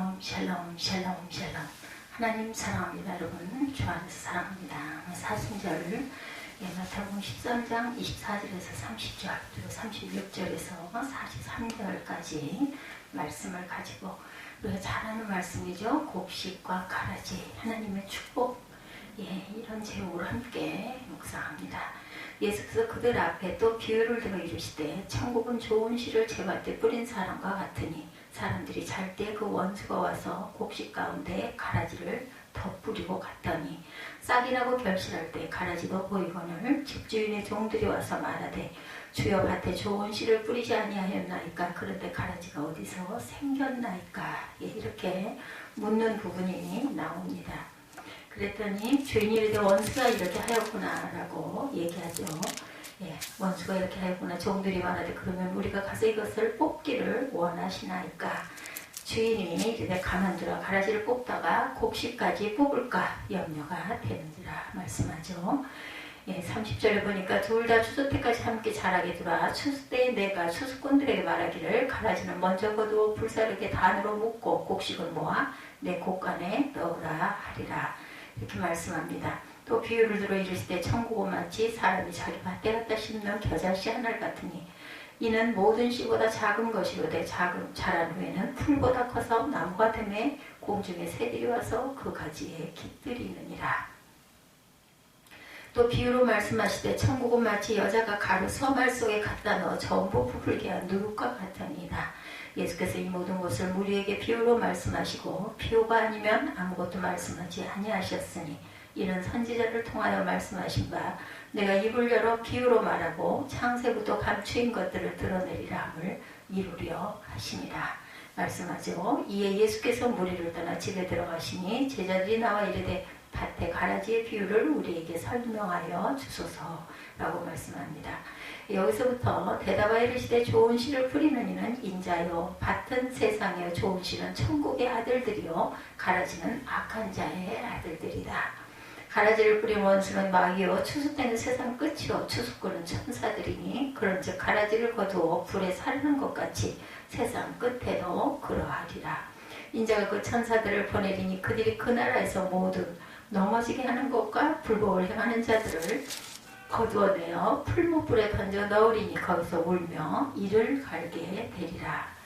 샬롬 샬롬 샬롬 샬롬. 하나님 사랑합니다 여러분. 주 안에서 사랑합니다. 사순절 예, 마태복음 13장 24절에서 30절 그리고 36절에서 43절까지 말씀을 가지고 우리가 잘 아는 말씀이죠. 곡식과 가라지 하나님의 축복. 예, 이런 제목으로 함께 묵상합니다. 예수께서 그들 앞에 또 비유를 들어 이르시되 천국은 좋은 씨를 제밭에 뿌린 사람과 같으니 사람들이 잘 때 그 원수가 와서 곡식 가운데 가라지를 덧뿌리고 갔더니 싹이 나고 결실할 때 가라지도 보이거늘 집주인의 종들이 와서 말하되 주여 밭에 좋은 씨를 뿌리지 아니하였나이까 그런데 가라지가 어디서 생겼나이까 예, 이렇게 묻는 부분이 나옵니다. 그랬더니 주인이 원수가 이렇게 하였구나라고 얘기하죠. 예, 원수가 이렇게 하였구나. 종들이 말하되 그러면 우리가 가서 이것을 뽑기를 원하시나이까. 주인이 이제 가만두라 가라지를 뽑다가 곡식까지 뽑을까 염려가 되는지라 말씀하죠. 예, 30절에 보니까 둘 다 추수 때까지 함께 자라게 두라. 추수 때 내가 추수꾼들에게 말하기를 가라지는 먼저 거두어 불사르게 단으로 묶고 곡식은 모아 내 곡간에 넣으라 하리라. 이렇게 말씀합니다. 또 비유를 들어 이르시되 천국은 마치 사람이 자기 밭에 갖다 심는 겨자씨 하나를 같으니 이는 모든 씨보다 작은 것이로되 작은 자란 후에는 풀보다 커서 나무가 되매 공중에 새들이 와서 그 가지에 깃들이느니라. 또 비유로 말씀하시되 천국은 마치 여자가 가루 서말 속에 갖다 넣어 전부 부풀게 한 누룩과 같으니라. 예수께서 이 모든 것을 우리에게 비유로 말씀하시고 비유가 아니면 아무것도 말씀하지 아니하셨으니 이는 선지자를 통하여 말씀하신 바 내가 입을 열어 비유로 말하고 창세부터 감추인 것들을 드러내리라 함을 이루려 하시니라 말씀하죠. 이에 예수께서 무리를 떠나 집에 들어가시니 제자들이 나와 이르되 밭에 가라지의 비유를 우리에게 설명하여 주소서라고 말씀합니다. 여기서부터 대답하여 이르시되 좋은 씨를 뿌리는 이는 인자요 밭은 세상에 좋은 씨는 천국의 아들들이요 가라지는 악한 자의 아들들이다. 가라지를 뿌린 원수는 마귀요 추수 때는 세상 끝이요 추수꾼은 천사들이니 그런즉 가라지를 거두어 불에 사르는 것 같이 세상 끝에도 그러하리라. 인자가 그 천사들을 보내리니 그들이 그 나라에서 모두 넘어지게 하는 것과 불법을 행하는 자들을 거두어내어 풀무불에 던져 넣으리니 거기서 울며 이를 갈게 되리라.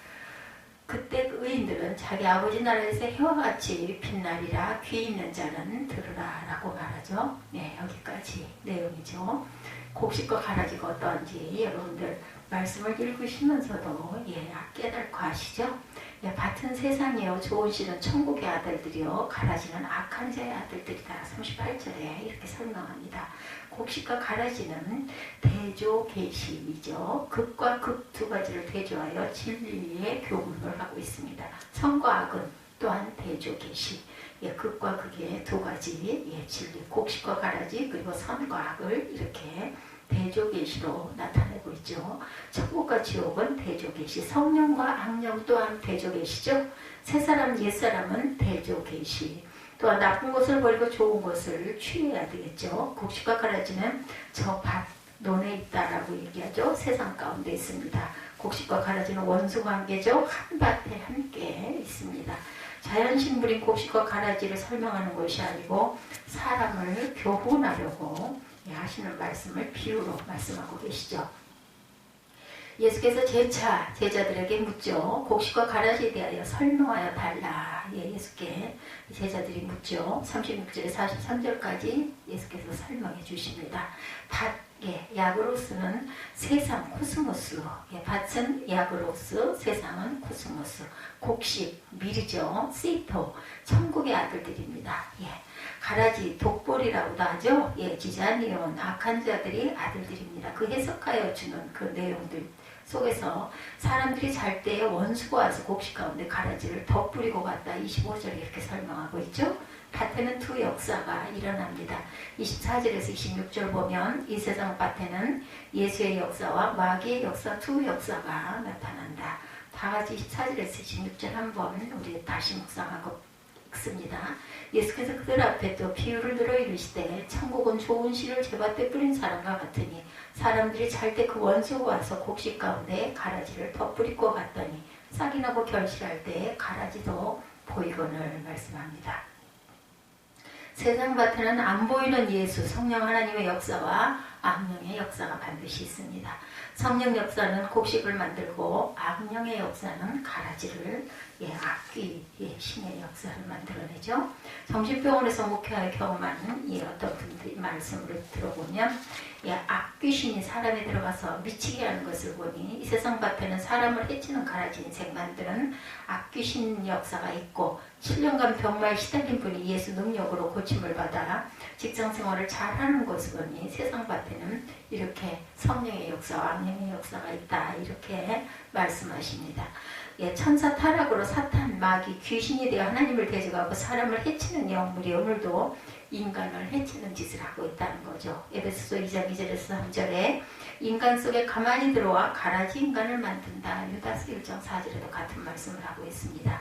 그때 그 의인들은 자기 아버지 나라에서 해와 같이 빛나리라 귀 있는 자는 들으라 라고 말하죠. 네 여기까지 내용이죠. 곡식과 가라지가 어떠한지 여러분들 말씀을 읽으시면서도 예 깨닫고 하시죠. 예, 밭은 세상이요 좋은 씨는 천국의 아들들이요 가라지는 악한 자의 아들들이다. 38절에 이렇게 설명합니다. 곡식과 가라지는 대조 계시이죠. 극과 극 두 가지를 대조하여 진리의 교훈을 하고 있습니다. 선과 악은 또한 대조 계시. 예, 극과 극의 두 가지 예, 진리, 곡식과 가라지 그리고 선과 악을 이렇게 대조 계시로 나타내고 있죠. 천국과 지옥은 대조 계시, 성령과 악령 또한 대조 계시죠. 새 사람 옛 사람은 대조 계시. 또한 나쁜 것을 버리고 좋은 것을 취해야 되겠죠. 곡식과 가라지는 저 밭 논에 있다라고 얘기하죠. 세상 가운데 있습니다. 곡식과 가라지는 원수 관계죠. 한 밭에 함께 있습니다. 자연식물인 곡식과 가라지를 설명하는 것이 아니고 사람을 교훈하려고 하시는 말씀을 비유로 말씀하고 계시죠. 예수께서 재차 제자들에게 묻죠. 곡식과 가라지에 대하여 설명하여 달라. 예, 예수께 제자들이 묻죠. 36절에 43절까지 예수께서 설명해 주십니다. 밭, 예, 야그로스는 세상 코스모스. 예, 밭은 야그로스, 세상은 코스모스. 곡식, 미리죠. 시토, 천국의 아들들입니다. 예. 가라지, 독볼이라고도 하죠. 예, 지자니온, 악한 자들이 아들들입니다. 그 해석하여 주는 그 내용들 속에서 사람들이 잘 때에 원수가 와서 곡식 가운데 가라지를 덧뿌리고 갔다 25절에 이렇게 설명하고 있죠. 밭에는 두 역사가 일어납니다. 24절에서 26절 보면 이 세상 밭에는 예수의 역사와 마귀의 역사 두 역사가 나타난다. 다 같이 24절에서 26절 한번 우리 다시 묵상하고 읽습니다. 예수께서 그들 앞에 또 비유를 들어 이르시되 천국은 좋은 씨를 제밭에 뿌린 사람과 같으니 사람들이 잘 때 그 원수가 와서 곡식 가운데 가라지를 덧뿌리고 갔더니 싹이 나고 결실할 때 가라지도 보이건을 말씀합니다. 세상 밭에는 안 보이는 예수, 성령 하나님의 역사와 악령의 역사가 반드시 있습니다. 성령 역사는 곡식을 만들고 악령의 역사는 가라지를 예, 악귀, 예, 신의 역사를 만들어내죠. 정신병원에서 목회하여 경험하는 이 어떤 분들이 말씀을 들어보면 예, 악귀신이 사람에 들어가서 미치게 하는 것을 보니 이 세상 밭에는 사람을 해치는 가라지 인생 만드는 악귀신 역사가 있고 7년간 병마에 시달린 분이 예수 능력으로 고침을 받아 직장 생활을 잘하는 것을 보니 세상 밭에는 이렇게 성령의 역사와 악령의 역사가 있다 이렇게 말씀하십니다. 예, 천사 타락으로 사탄, 마귀, 귀신이 되어 하나님을 대적하고 사람을 해치는 영물이 오늘도 인간을 해치는 짓을 하고 있다는 거죠. 에베소서 2장 2절에서 3절에 인간 속에 가만히 들어와 가라지 인간을 만든다. 유다스 1장 4절에도 같은 말씀을 하고 있습니다.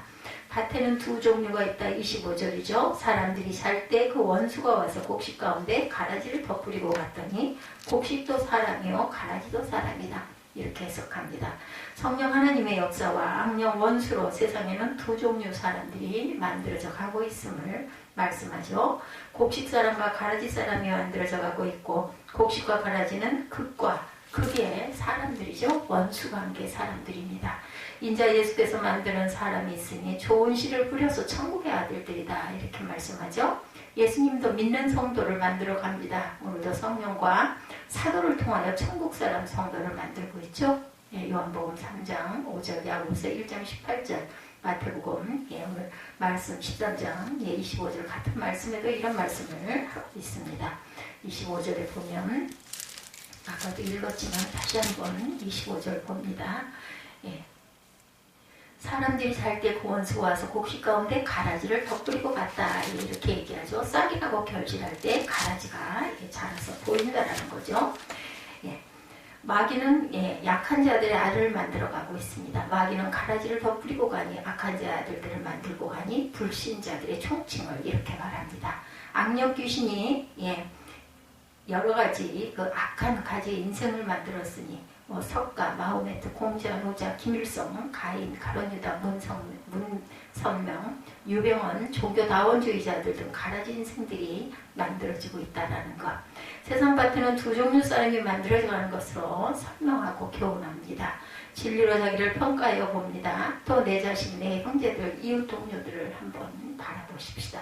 밭에는 두 종류가 있다. 25절이죠. 사람들이 살때그 원수가 와서 곡식 가운데 가라지를 덧뿌리고 갔더니 곡식도 사람이요 가라지도 사람이다. 이렇게 해석합니다. 성령 하나님의 역사와 악령 원수로 세상에는 두 종류 사람들이 만들어져 가고 있음을 말씀하죠. 곡식 사람과 가라지 사람이 만들어져 가고 있고 곡식과 가라지는 극과 극의 사람들이죠. 원수 관계 사람들입니다. 인자 예수께서 만드는 사람이 있으니 좋은 씨를 뿌려서 천국의 아들들이다 이렇게 말씀하죠. 예수님도 믿는 성도를 만들어 갑니다. 오늘도 성령과 사도를 통하여 천국 사람 성도를 만들고 있죠. 예, 요한복음 3장 5절, 야고보서 1장 18절, 마태복음 예, 오늘 말씀 13장 예, 25절 같은 말씀에도 이런 말씀을 하고 있습니다. 25절에 보면 아까도 읽었지만 다시 한번 25절 봅니다. 예. 사람들이 살때 고원수 와서 곡식 가운데 가라지를 덧뿌리고 갔다 이렇게 얘기하죠. 싹이 나고 결실할 때 가라지가 자라서 보인다라는 거죠. 예. 마귀는 예, 약한 자들의 알을 만들어 가고 있습니다. 마귀는 가라지를 덧뿌리고 가니 악한 자들을 만들고 가니 불신자들의 총칭을 이렇게 말합니다. 악력 귀신이 예, 여러 가지 그 악한 가지의 인생을 만들었으니 뭐 석가, 마호메트, 공자, 노자, 김일성, 가인, 가론유다, 문성, 문선명, 유병원, 종교다원주의자들 등 가라지 인생들이 만들어지고 있다라는 것. 세상 밭에는 두 종류 사람이 만들어져가는 것으로 설명하고 교훈합니다. 진리로 자기를 평가하여 봅니다. 또 내 자신, 내 형제들, 이웃 동료들을 한번 바라보십시다.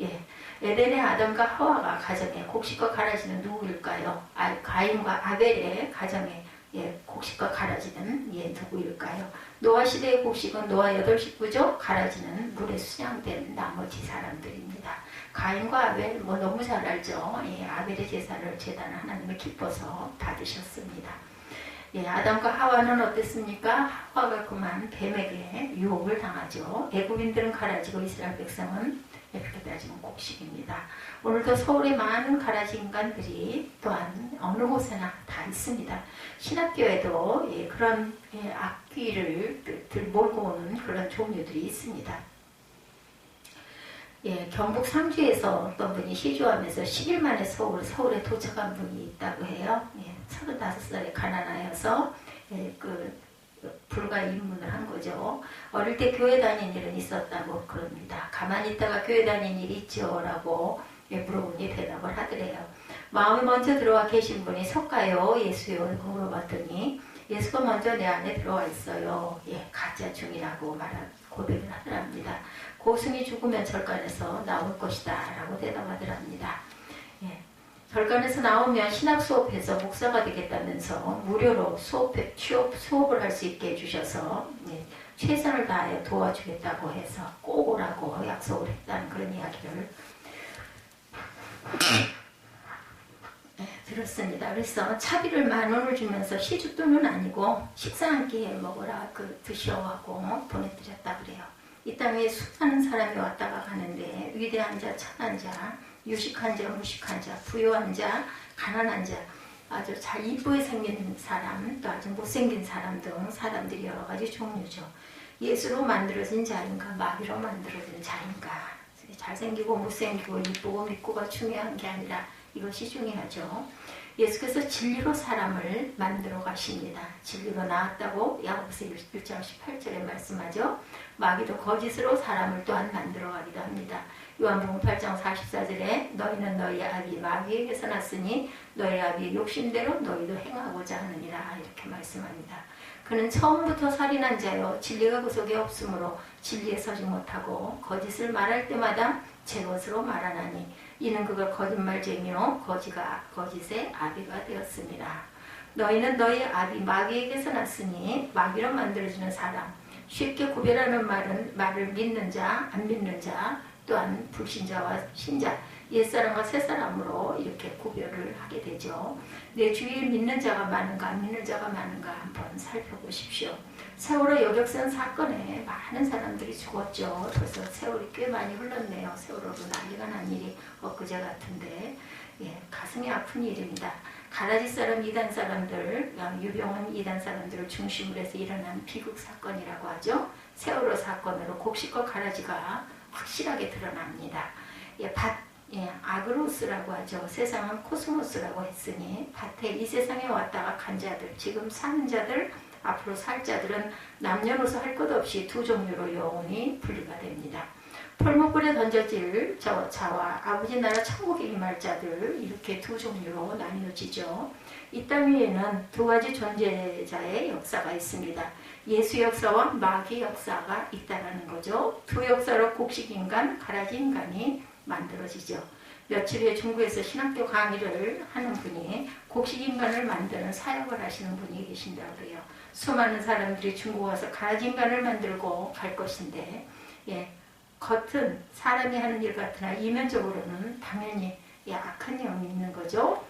예. 에덴의 아담과 하와가 가정에 곡식과 가라지는 누구일까요? 아, 가인과 아벨의 가정에 예, 곡식과 가라지는 예, 누구일까요? 노아 시대의 곡식은 노아 여덟 식구죠. 가라지는 물에 수양된 나머지 사람들입니다. 가인과 아벨 뭐 너무 잘 알죠. 예, 아벨의 제사를 제단 하나님을 기뻐서 받으셨습니다. 예, 아담과 하와는 어땠습니까? 하와가 그만 뱀에게 유혹을 당하죠. 애국인들은 가라지고 이스라엘 백성은 이렇게 따지면 곡식입니다. 오늘도 서울의 많은 가라지 인간들이 또한 어느 곳에나 다 있습니다. 신학교에도 예, 그런 예, 악기를 몰고 오는 그런 종류들이 있습니다. 예, 경북 상주에서 어떤 분이 시주하면서 10일 만에 서울, 서울에 도착한 분이 있다고 해요. 예, 35살에 가난하여서 예, 그 불가 입문을 한 거죠. 어릴 때 교회 다닌 일은 있었다고 그럽니다. 가만히 있다가 교회 다닌 일 있죠? 라고 예, 물어보니 대답을 하더래요. 마음이 먼저 들어와 계신 분이 석가요? 예수요? 물어봤더니 예수가 먼저 내 안에 들어와 있어요. 예, 가짜 중이라고 말한 고백을 하더랍니다. 고승이 죽으면 절간에서 나올 것이다. 라고 대답하더랍니다. 예, 절간에서 나오면 신학 수업해서 목사가 되겠다면서 무료로 수업해, 취업, 수업을 할 수 있게 해주셔서 예, 최선을 다하여 도와주겠다고 해서 꼭 오라고 약속을 했다는 그런 이야기를 네, 들었습니다. 그래서 차비를 만 원을 주면서 시주돈은 아니고 식사 한끼 먹으라 그 드시오 하고 보내드렸다 그래요. 이 땅에 수많은 사람이 왔다가 가는데 위대한 자, 천한 자, 유식한 자, 무식한 자, 부유한 자, 가난한 자, 아주 잘 이쁘게 생긴 사람, 또 아주 못생긴 사람 등 사람들이 여러 가지 종류죠. 예수로 만들어진 자인가, 마귀로 만들어진 자인가. 잘생기고 못생기고 이쁘고 믿고가 중요한 게 아니라 이것이 중요하죠. 예수께서 진리로 사람을 만들어 가십니다. 진리로 나왔다고 야고보서 1장 18절에 말씀하죠. 마귀도 거짓으로 사람을 또한 만들어 가기도 합니다. 요한복음 8장 44절에 너희는 너희 아비 마귀에게서 났으니 너희 아비의 욕심대로 너희도 행하고자 하느니라 이렇게 말씀합니다. 그는 처음부터 살인한 자요 진리가 그 속에 없으므로 진리에 서지 못하고 거짓을 말할 때마다 제 것으로 말하나니 이는 그가 거짓말쟁이요 거지가 거짓의 아비가 되었습니다. 너희는 너희 아비 마귀에게서 났으니 마귀로 만들어지는 사람 쉽게 구별하는 말은 말을 믿는 자, 안 믿는 자, 또한 불신자와 신자, 옛사람과 새사람으로 이렇게 구별을 하게 되죠. 내 주위에 믿는 자가 많은가, 안 믿는 자가 많은가 한번 살펴보십시오. 세월호 여객선 사건에 많은 사람들이 죽었죠. 그래서 세월이 꽤 많이 흘렀네요. 세월호로 난리가 난 일이 엊그제 같은데, 예, 가슴이 아픈 일입니다. 가라지 사람, 이단 사람들, 유병원 이단 사람들을 중심으로 해서 일어난 비극 사건이라고 하죠. 세월호 사건으로 곡식과 가라지가 확실하게 드러납니다. 예, 밭, 예, 아그로스라고 하죠. 세상은 코스모스라고 했으니 밭에 이 세상에 왔다가 간 자들, 지금 사는 자들, 앞으로 살 자들은 남녀노소 할 것 없이 두 종류로 영원히 분리가 됩니다. 펄목불에 던져질 저 자와 아버지 나라 천국에 임할 자들 이렇게 두 종류로 나뉘어지죠. 이 땅 위에는 두 가지 존재자의 역사가 있습니다. 예수 역사와 마귀 역사가 있다라는 거죠. 두 역사로 곡식 인간, 가라지 인간이 만들어지죠. 며칠 후에 중국에서 신학교 강의를 하는 분이 곡식 인간을 만드는 사역을 하시는 분이 계신다고 해요. 수많은 사람들이 중국 와서 가라지 인간을 만들고 갈 것인데, 예, 겉은 사람이 하는 일 같으나 이면적으로는 당연히 예, 악한 영이 있는 거죠.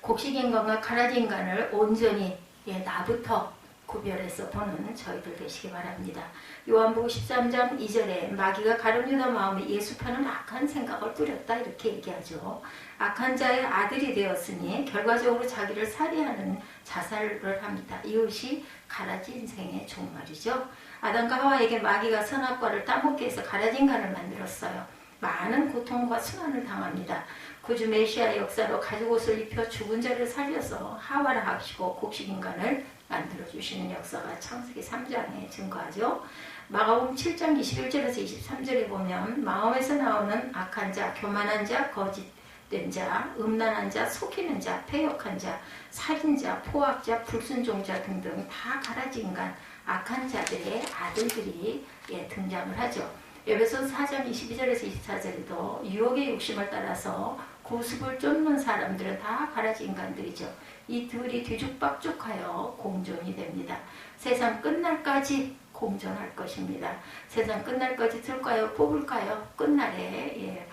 곡식인간과 가라지인간을 온전히 예, 나부터 구별해서 보는 저희들 되시기 바랍니다. 요한복음 13장 2절에 마귀가 가룟유다 마음에 예수 편은 악한 생각을 뿌렸다 이렇게 얘기하죠. 악한 자의 아들이 되었으니 결과적으로 자기를 살해하는 자살을 합니다. 이것이 가라지 인생의 종말이죠. 아담과 하와에게 마귀가 선악과를 따먹게 해서 가라지 인간을 만들었어요. 많은 고통과 순환을 당합니다. 구주 메시아 역사로 가죽 옷을 입혀 죽은 자를 살려서 하와를 합시고 곡식 인간을 만들어 주시는 역사가 창세기 3장에 증거하죠. 마가복음 7장 21절에서 23절에 보면 마음에서 나오는 악한 자, 교만한 자, 거짓된 자, 음란한 자, 속이는 자, 패역한 자, 살인자, 포악자, 불순종자 등등 다 가라지 인간, 악한 자들의 아들들이 예, 등장을 하죠. 에베소 4장 22절에서 24절에도 유혹의 욕심을 따라서 구습을 쫓는 사람들은 다 가라지 인간들이죠. 이 둘이 뒤죽박죽하여 공존이 됩니다. 세상 끝날까지 공존할 것입니다. 세상 끝날까지 들까요? 뽑을까요? 끝날에 예,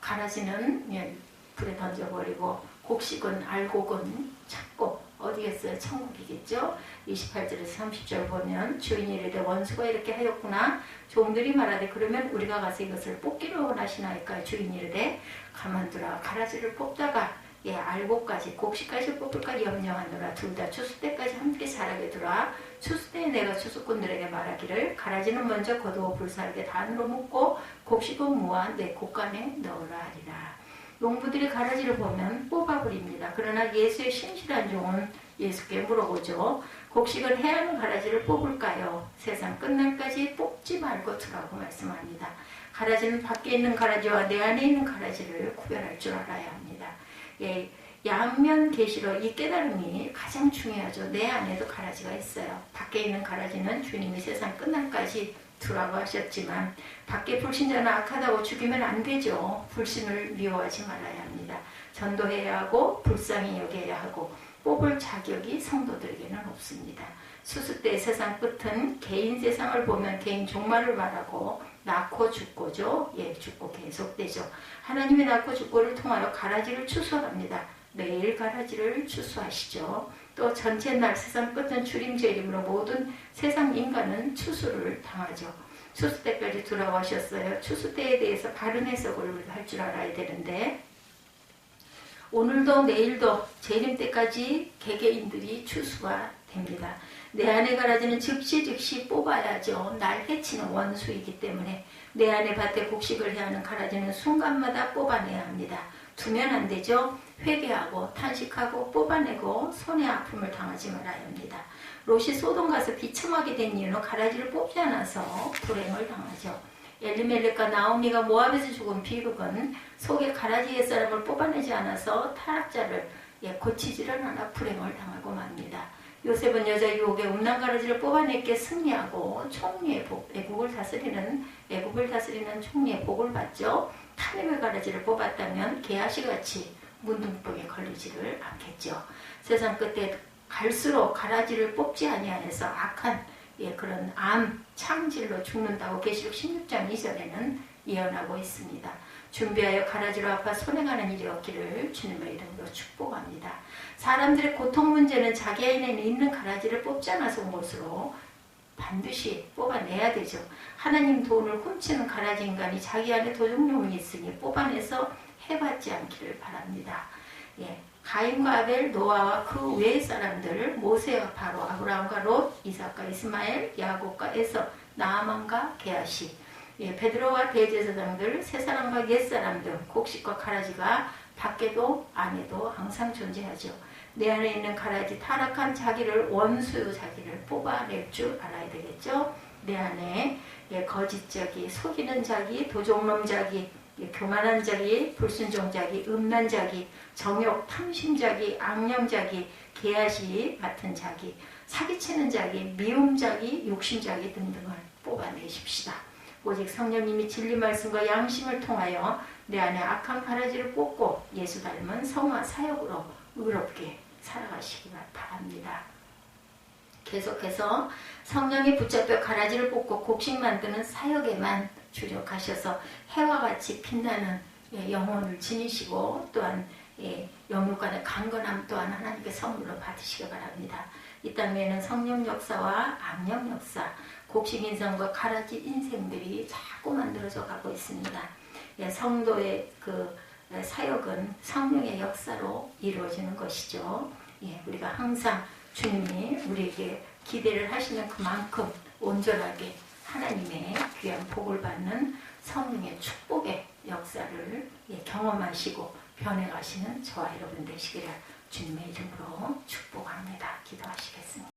가라지는 예, 불에 던져버리고 곡식은 알곡은 찾고 어디겠어요? 천국이겠죠? 28절에서 30절 보면 주인이 이르되 원수가 이렇게 하였구나 종들이 말하되 그러면 우리가 가서 이것을 뽑기를 원하시나이까 주인이 이르되 가만두라 가라지를 뽑다가 예, 알곡까지 곡식까지 뽑을까 염려하노라 둘 다 추수 때까지 함께 자라게 두라 추수 때에 내가 추수꾼들에게 말하기를 가라지는 먼저 거두어 불살게 단으로 묶고 곡식은 모아 내 곡간에 넣으라 하리라 농부들이 가라지를 보면 뽑아버립니다. 그러나 예수의 신실한 종은 예수께 물어보죠. 곡식을 해야 하는 가라지를 뽑을까요? 세상 끝날까지 뽑지 말고 두라고 말씀합니다. 가라지는 밖에 있는 가라지와 내 안에 있는 가라지를 구별할 줄 알아야 합니다. 예, 양면 계시로 이 깨달음이 가장 중요하죠. 내 안에도 가라지가 있어요. 밖에 있는 가라지는 주님이 세상 끝날까지 두라고 하셨지만 밖에 불신자는 악하다고 죽이면 안 되죠. 불신을 미워하지 말아야 합니다. 전도해야 하고 불쌍히 여겨야 하고 뽑을 자격이 성도들에게는 없습니다. 수수 때 세상 끝은 개인 세상을 보면 개인 종말을 말하고 낳고 죽고죠. 예, 죽고 계속되죠. 하나님이 낳고 죽고를 통하여 가라지를 추수합니다. 매일 가라지를 추수하시죠. 또 전체 날 세상 끝은 주림제 이름으로 모든 세상 인간은 추수를 당하죠. 추수 때까지 돌아가셨어요. 추수 때에 대해서 바른 해석을 할 줄 알아야 되는데 오늘도 내일도 재림 때까지 개개인들이 추수가 됩니다. 내 안에 가라지는 즉시 즉시 뽑아야죠. 날 해치는 원수이기 때문에 내 안에 밭에 곡식을 해야 하는 가라지는 순간마다 뽑아내야 합니다. 두면 안 되죠. 회개하고 탄식하고 뽑아내고 손의 아픔을 당하지 말아야 합니다. 롯이 소돔 가서 비참하게 된 이유는 가라지를 뽑지 않아서 불행을 당하죠. 엘리멜렉과 나오미가 모압에서 죽은 비극은 속에 가라지 옛사람을 뽑아내지 않아서 타락자를 예, 고치지를 않아 불행을 당하고 맙니다. 요셉은 여자 유혹에 음란 가라지를 뽑아냈기에 승리하고 총리의 복, 애국을 다스리는 애국을 다스리는 총리의 복을 받죠. 타림의 가라지를 뽑았다면 개아시 같이 문둥병에 걸리지를 않겠죠. 세상 끝에 갈수록 가라지를 뽑지 아니하여서 악한 예, 그런 암 창질로 죽는다고 계시록 16장 2절에는 예언하고 있습니다. 준비하여 가라지로 아파 손해가는 일이 없기를 주님의 이름으로 축복합니다. 사람들의 고통 문제는 자기 안에 있는 가라지를 뽑지 않아서 온 것으로 반드시 뽑아내야 되죠. 하나님 돈을 훔치는 가라지 인간이 자기 안에 도둑놈이 있으니 뽑아내서 해받지 않기를 바랍니다. 예, 가인과 아벨, 노아와 그 외의 사람들, 모세와 바로, 아브라함과 롯, 이삭과 이스마엘, 야곱과 에서, 나아만과 게하시, 예, 베드로와 대제사장들, 세 사람과 옛 사람들, 곡식과 가라지가 밖에도 안에도 항상 존재하죠. 내 안에 있는 가라지, 타락한 자기를 원수 자기를 뽑아낼 줄 알아야 되겠죠. 내 안에 예, 거짓 자기, 속이는 자기, 도적놈 자기, 예, 교만한 자기, 불순종 자기, 음란 자기, 정욕, 탐심 자기, 악령 자기, 개아시 같은 자기, 사기치는 자기, 미움 자기, 욕심 자기 등등을 뽑아내십시다. 오직 성령님이 진리 말씀과 양심을 통하여 내 안에 악한 가라지를 뽑고 예수 닮은 성화 사역으로 의롭게 살아가시기 바랍니다. 계속해서 성령이 붙잡혀 가라지를 뽑고 곡식 만드는 사역에만 주력하셔서 해와 같이 빛나는 예, 영혼을 지니시고 또한 예, 영육간의 강건함 또한 하나님께 선물로 받으시기 바랍니다. 이 땅에는 성령 역사와 악령 역사, 곡식 인생과 가라지 인생들이 자꾸 만들어져 가고 있습니다. 예, 성도의 그 사역은 성령의 역사로 이루어지는 것이죠. 예, 우리가 항상 주님이 우리에게 기대를 하시는 그만큼 온전하게 하나님의 귀한 복을 받는 성령의 축복의 역사를 예, 경험하시고 변해가시는 저와 여러분 되시기를 주님의 이름으로 축복합니다. 기도하시겠습니다.